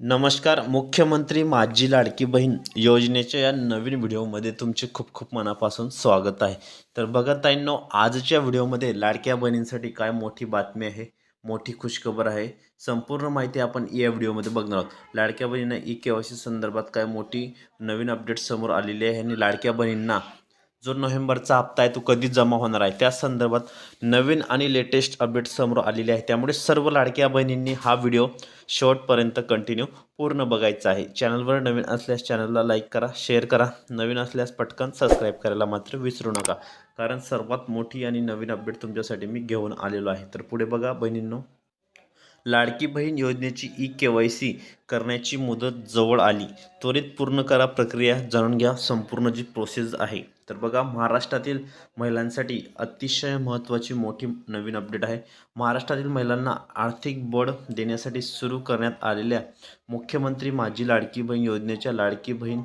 नमस्कार मुख्यमंत्री माझी लाडकी बहीण योजनेच्या या नवीन व्हिडिओमध्ये तुमचे खूप खूप मनापासून स्वागत आहे. तर बघा ताईंनो आजच्या व्हिडिओमध्ये लाडक्या बहिणींसाठी काय मोठी बातमी आहे मोठी खुशखबर आहे संपूर्ण माहिती आपण या व्हिडिओमध्ये बघणार आहोत. लाडक्या बहिणींना ई के वाय सी संदर्भात काय मोठी नवीन अपडेट समोर आलेली आहे आणि लाडक्या बहिणींना जो नोव्हेंबरचा हप्ता आहे तो कधी जमा होणार आहे. त्या संदर्भात नवीन आणि लेटेस्ट अपडेट समोर आलेले आहे. त्यामुळे सर्व लाडक्या बहिणींनी हा व्हिडिओ शेवटपर्यंत कंटिन्यू पूर्ण बघायचा आहे. चॅनलवर नवीन असल्यास चॅनलला लाईक करा शेअर करा. नवीन असल्यास पटकन सबस्क्राईब करायला मात्र विसरू नका. कारण सर्वात मोठी आणि नवीन अपडेट तुमच्यासाठी मी घेऊन आलेलो आहे. तर पुढे बघा बहिणींनो. लाडकी बहीण योजनेची ई के वाय सी करण्याची मुदत जवळ आली. त्वरित पूर्ण करा प्रक्रिया जाणून घ्या. संपूर्ण जी प्रोसेस आहे तर बघा महाराष्ट्रातील महिलांसाठी अतिशय महत्त्वाची मोठी नवीन अपडेट आहे. महाराष्ट्रातील महिलांना आर्थिक बळ देण्यासाठी सुरू करण्यात आलेल्या मुख्यमंत्री माझी लाडकी बहीण योजनेच्या लाडकी बहीण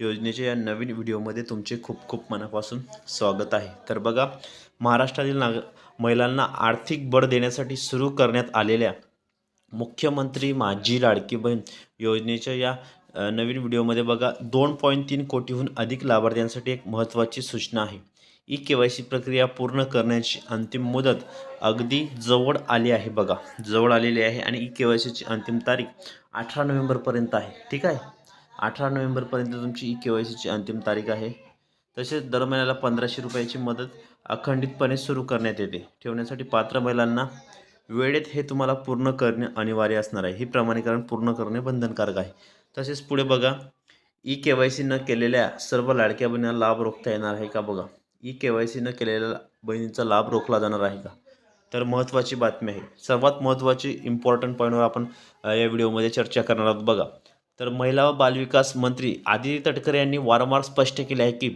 योजनेच्या या नवीन व्हिडिओमध्ये तुमचे खूप खूप मनापासून स्वागत आहे. तर बघा महाराष्ट्रातील नाग महिलांना आर्थिक बळ देण्यासाठी सुरू करण्यात आलेल्या मुख्यमंत्री माझी लाडकी बहीण योजनेच्या या नवीन व्हिडिओमध्ये बघा दोन पॉईंट तीन कोटीहून अधिक लाभार्थ्यांसाठी एक महत्त्वाची सूचना आहे. ई के वाय सी प्रक्रिया पूर्ण करण्याची अंतिम मुदत अगदी जवळ आली आहे बघा. जवळ आलेली आहे आणि ई के वाय सीची अंतिम तारीख अठरा नोव्हेंबरपर्यंत आहे. ठीक आहे? अठरा नोव्हेंबरपर्यंत तुमची ई के वाय सीची अंतिम तारीख आहे. तसेच दर महिन्याला पंधराशे रुपयाची मदत अखंडितपणे सुरू करण्यात येते. ठेवण्यासाठी पात्र महिलांना वेळेत हे तुम्हाला पूर्ण करणे अनिवार्य असणार आहे. हे प्रमाणीकरण पूर्ण करणे बंधनकारक आहे. तसेच पुढे बघा ई के वाय सी न केलेल्या सर्व लाडक्या बहिणीला लाभ रोखता येणार आहे का बघा? ई के वाय सी न केलेल्या बहिणींचा लाभ रोखला जाणार आहे का? तर महत्त्वाची बातमी आहे. सर्वात महत्त्वाची इम्पॉर्टंट पॉईंटवर आपण या व्हिडिओमध्ये चर्चा करणार आहोत बघा. तर महिला व बालविकास मंत्री आदिती तटकरे यांनी वारंवार स्पष्ट केले आहे की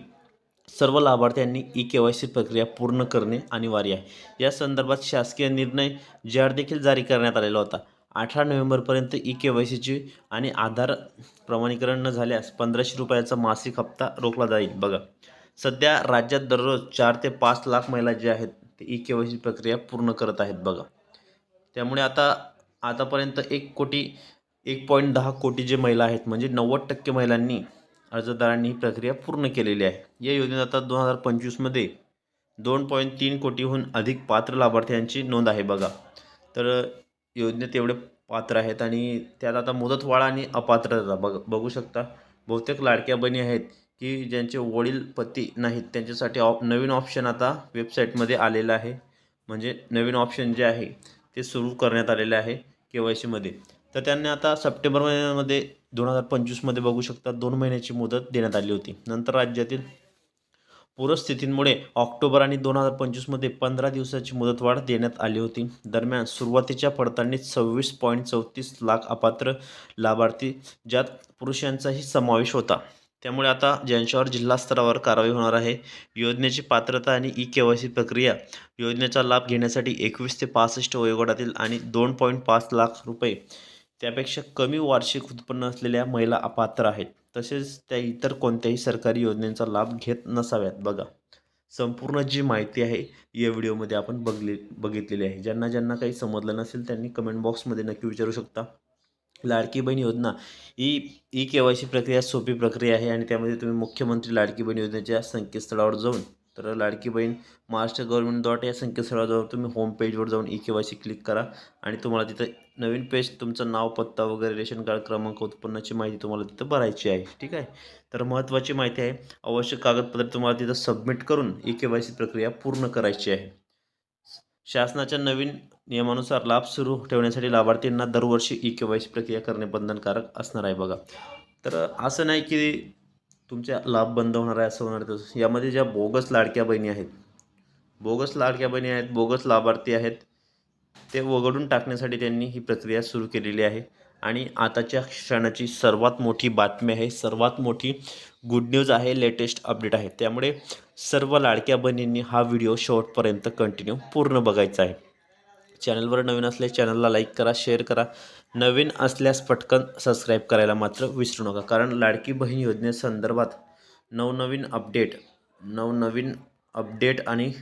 सर्व लाभार्थ्यांनी ई के वाय सी प्रक्रिया पूर्ण करणे अनिवार्य आहे. या संदर्भात शासकीय निर्णय जाहीर देखील जारी करण्यात आलेला होता. अठरा नोव्हेंबरपर्यंत ई के वाय सीची आणि आधार प्रमाणीकरण न झाल्यास पंधराशे रुपयाचा मासिक हप्ता रोखला जाईल. बघा सध्या राज्यात दररोज चार ते पाच लाख महिला जे आहेत ते ई के वाय सी प्रक्रिया पूर्ण करत आहेत. बघा त्यामुळे आता आतापर्यंत एक कोटी एक पॉईंट दहा कोटी जे महिला आहेत म्हणजे नव्वद टक्के महिलांनी अर्जदारांनी ही प्रक्रिया पूर्ण केलेली आहे. या योजनेत आता दोन हजार पंचवीसमध्ये दोन पॉईंट तीन कोटीहून अधिक पात्र लाभार्थ्यांची नोंद आहे. बघा तर योजनेत एवढे पात्र आहेत आणि त्यात आता मुदतवाढ आणि अपात्रता. बघ बघू शकता बहुतेक लाडक्या बहिणी आहेत की ज्यांचे वडील पती नाहीत त्यांच्यासाठी ऑप नवीन ऑप्शन आता वेबसाईटमध्ये आलेलं आहे. म्हणजे नवीन ऑप्शन जे आहे ते सुरू करण्यात आलेले आहे के वाय सीमध्ये तर त्यांनी आता सप्टेंबर महिन्यामध्ये दोन हजार पंचवीसमध्ये बघू शकता दोन महिन्याची मुदत देण्यात आली होती. नंतर राज्यातील पूरस्थितींमुळे ऑक्टोबर आणि दोन हजार पंचवीसमध्ये पंधरा दिवसाची मुदतवाढ देण्यात आली होती. दरम्यान सुरुवातीच्या पडताळणीत सव्वीस पॉईंट चौतीस लाख अपात्र लाभार्थी ज्यात पुरुषांचाही समावेश होता. त्यामुळे आता ज्यांच्यावर जिल्हा स्तरावर कारवाई होणार आहे योजनेची पात्रता आणि ई के वाय सी प्रक्रिया योजनेचा लाभ घेण्यासाठी एकवीस ते पासष्ट वयोगटातील आणि दोन पॉईंट पाच लाख रुपये त्यापेक्षा कमी वार्षिक उत्पन्न असलेल्या महिला अपात्र आहेत. तसेच त्या इतर कोणत्याही सरकारी योजनेचा लाभ घेत नसाव्यात. बघा संपूर्ण जी माहिती आहे या व्हिडिओमध्ये आपण बघली बघितलेली आहे. ज्यांना ज्यांना काही समजलं नसेल त्यांनी कमेंट बॉक्समध्ये नक्की विचारू शकता. लाडकी बहीण योजना ही ई के वाय सी प्रक्रिया सोपी प्रक्रिया आहे आणि त्यामध्ये तुम्ही मुख्यमंत्री लाडकी बहीण योजनेच्या संकेतस्थळावर जाऊन तर लाडकी बहीण महाराष्ट्र गव्हर्नमेंट डॉट या संकेतस्थळावर जाऊन तुम्ही होम पेजवर जाऊन E K Y C click करा. आणि तुम्हाला तिथं नवीन पेज तुमचं नाव पत्ता वगैरे रेशन कार्ड क्रमांक उत्पन्नाची माहिती तुम्हाला तिथं भरायची आहे. ठीक आहे? तर महत्त्वाची माहिती आहे आवश्यक कागदपत्र तुम्हाला तिथं सबमिट करून ई के वाय सी प्रक्रिया पूर्ण करायची आहे. शासनाच्या नवीन नियमानुसार लाभ सुरू ठेवण्यासाठी लाभार्थींना दरवर्षी ई के वाय सी प्रक्रिया करणे बंधनकारक असणार आहे बघा. तर असं नाही की तुमच्या लाभ बंद होणार आहे असं होणार तसं. यामध्ये ज्या बोगस लाडक्या बहिणी आहेत बोगस लाडक्या बहिणी आहेत बोगस लाभार्थी आहेत ते वगळून टाकण्यासाठी त्यांनी ही प्रक्रिया सुरू केलेली आहे. आणि आताच्या क्षणाची सर्वात मोठी बातमी आहे सर्वात मोठी गुड न्यूज आहे लेटेस्ट अपडेट आहे. त्यामुळे सर्व लाडक्या बहिणींनी हा व्हिडिओ शेवटपर्यंत कंटिन्यू पूर्ण बघायचा आहे. चॅनलवर नवीन असल्यास चॅनलला लाईक करा शेअर करा. नवीन असल्यास पटकन सबस्क्राईब करायला मात्र विसरू नका कारण लाडकी बहीण योजनेसंदर्भात नवनवीन अपडेट नवनवीन अपडेट आणि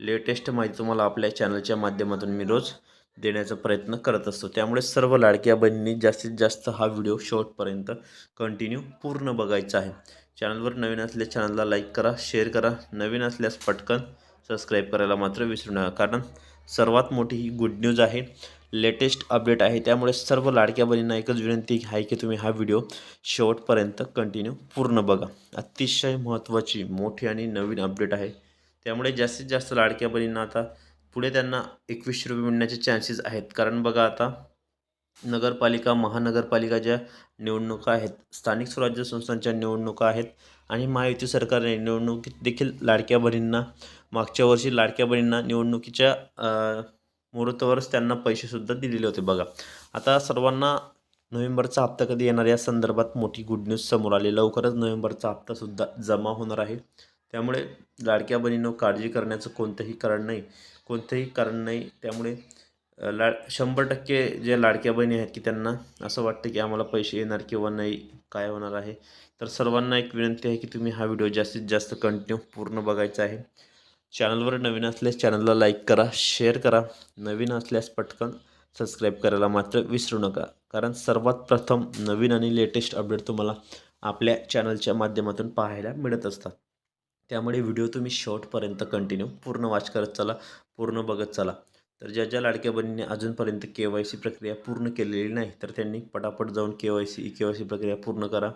लेटेस्ट माहिती तुम्हाला आपल्या चॅनलच्या माध्यमातून मी रोज देण्याचा प्रयत्न करत असतो. त्यामुळे सर्व लाडक्या बहिणींनी जास्तीत जास्त हा व्हिडिओ शेवटपर्यंत कंटिन्यू पूर्ण बघायचा आहे. चॅनलवर नवीन असल्यास चॅनलला लाईक करा शेअर करा. नवीन असल्यास पटकन सबस्क्राईब करायला मात्र विसरू नका कारण सर्वात मोठी ही गुड न्यूज आहे. लेटेस्ट अपडेट आहे. त्यामुळे सर्व लाडक्या बहिणींना एकच विनंती आहे की तुम्ही हा व्हिडिओ शेवटपर्यंत कंटिन्यू पूर्ण बघा. अतिशय महत्त्वाची मोठी आणि नवीन अपडेट आहे. त्यामुळे जास्तीत जास्त लाडक्या बहिणींना आता पुढे त्यांना एकवीसशे रुपये मिळण्याचे चान्सेस आहेत. कारण बघा आता नगरपालिका महानगरपालिका ज्या निवडणुका आहेत स्थानिक स्वराज्य संस्थांच्या निवडणुका आहेत आणि महायुती सरकारने निवडणुकीत देखील लाडक्या बहिणींना मागच्या वर्षी लाडक्या बहिणींना निवडणुकीच्या मुहूर्तावरच त्यांना पैसेसुद्धा दिलेले होते बघा. आता सर्वांना नोव्हेंबरचा हप्ता कधी येणार? या संदर्भात मोठी गुड न्यूज समोर आली. लवकरच नोव्हेंबरचा हप्तासुद्धा जमा होणार आहे. त्यामुळे लाडक्या बहिणींनो काळजी करण्याचं कोणतंही कारण नाही. कोणतंही कारण नाही. त्यामुळे लाड शंभर टक्के ज्या लाडक्या बहिणी आहेत की त्यांना असं वाटतं की आम्हाला पैसे येणार किंवा नाही काय होणार आहे? तर सर्वांना एक विनंती आहे की तुम्ही हा व्हिडिओ जास्तीत जास्त कंटिन्यू पूर्ण बघायचा आहे. चॅनलवर नवीन असल्यास चॅनलला लाईक करा शेअर करा. नवीन असल्यास पटकन सबस्क्राईब करायला मात्र विसरू नका. कारण सर्वात प्रथम नवीन आणि लेटेस्ट अपडेट तुम्हाला आपल्या चॅनलच्या माध्यमातून पाहायला मिळत असतात. त्यामुळे व्हिडिओ तुम्ही शॉर्टपर्यंत कंटिन्यू पूर्ण वाच करत चला पूर्ण बघत चला. तर ज्या ज्या लाडक्या बहिणींनी अजूनपर्यंत के वाय सी प्रक्रिया पूर्ण केलेली नाही तर त्यांनी पटापट जाऊन K Y C K Y C प्रक्रिया पूर्ण करा.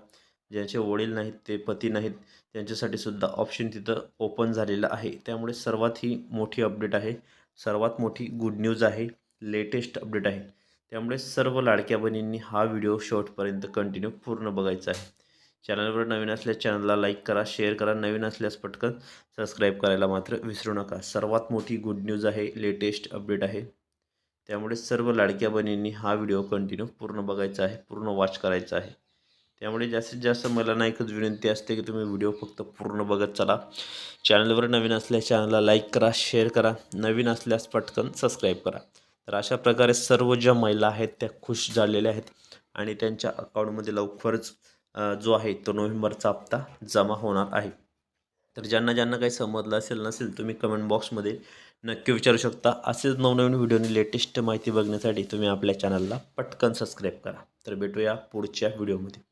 ज्यांचे वडील नाहीत ते पती नाहीत त्यांच्यासाठी सुद्धा ऑप्शन तिथं ओपन झालेलं आहे. त्यामुळे सर्वात ही मोठी अपडेट आहे. सर्वात मोठी गुड न्यूज आहे. लेटेस्ट अपडेट आहे. त्यामुळे सर्व लाडक्या बहिणींनी हा व्हिडिओ शॉर्टपर्यंत कंटिन्यू पूर्ण बघायचा आहे. चॅनलवर नवीन असल्यास चॅनलला लाईक करा शेअर करा. नवीन असल्यास पटकन सबस्क्राईब करायला मात्र विसरू नका. सर्वात मोठी गुड न्यूज आहे. लेटेस्ट अपडेट आहे. त्यामुळे सर्व लाडक्या बहिणींनी हा व्हिडिओ कंटिन्यू पूर्ण बघायचा आहे. पूर्ण वॉच करायचा आहे. त्यामुळे जास्तीत जास्त मला ना एकच विनंती असते की तुम्ही व्हिडिओ फक्त पूर्ण बघत चला. चॅनलवर नवीन असल्यास चॅनलला लाईक करा शेअर करा. नवीन असल्यास पटकन सबस्क्राईब करा. तर अशा प्रकारे सर्व ज्या महिला आहेत त्या खुश झालेल्या आहेत आणि त्यांच्या अकाउंटमध्ये लवकरच जो आहे तो नोव्हेंबरचा हप्ता जमा होणार आहे. तर ज्यांना ज्यांना काही समजलं असेल नसेल तुम्ही कमेंट बॉक्समध्ये नक्की विचारू शकता. असेच नवनवीन व्हिडिओनी लेटेस्ट माहिती बघण्यासाठी तुम्ही आपल्या चॅनलला पटकन सबस्क्राईब करा. तर भेटूया पुढच्या व्हिडिओमध्ये